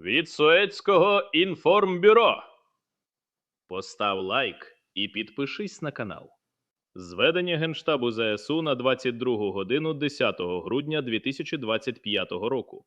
від Суецького інформбюро. Постав лайк і підпишись на канал. Зведення Генштабу ЗСУ на 22 годину 10 грудня 2025 року.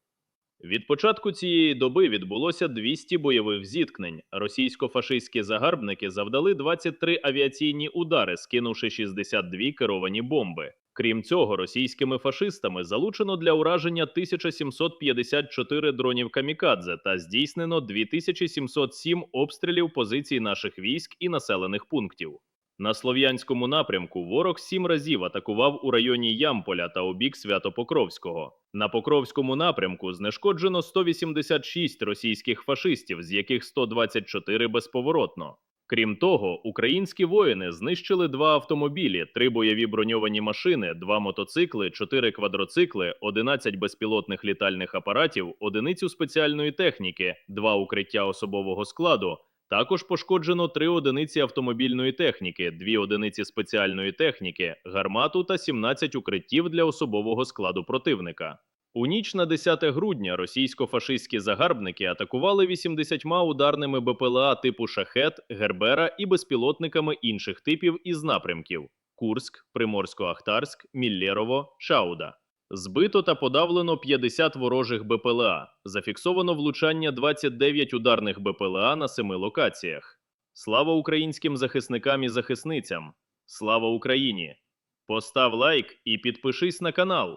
Від початку цієї доби відбулося 200 бойових зіткнень. Російсько-фашистські загарбники завдали 23 авіаційні удари, скинувши 62 керовані бомби. Крім цього, російськими фашистами залучено для ураження 1754 дронів камікадзе та здійснено 2707 обстрілів позицій наших військ і населених пунктів. На слов'янському напрямку ворог сім разів атакував у районі Ямполя та у бік Святопокровського. На Покровському напрямку знешкоджено 186 російських фашистів, з яких 124 безповоротно. Крім того, українські воїни знищили два автомобілі, три бойові броньовані машини, два мотоцикли, чотири квадроцикли, 11 безпілотних літальних апаратів, одиницю спеціальної техніки, два укриття особового складу. Також пошкоджено три одиниці автомобільної техніки, дві одиниці спеціальної техніки, гармату та 17 укриттів для особового складу противника. У ніч на 10 грудня російсько-фашистські загарбники атакували 80 ударними БПЛА типу Шахет, Гербера і безпілотниками інших типів із напрямків: Курськ, Приморсько-Ахтарськ, Міллєрово, Шауда. Збито та подавлено 50 ворожих БПЛА. Зафіксовано влучання 29 ударних БПЛА на семи локаціях. Слава українським захисникам і захисницям! Слава Україні! Постав лайк і підпишись на канал.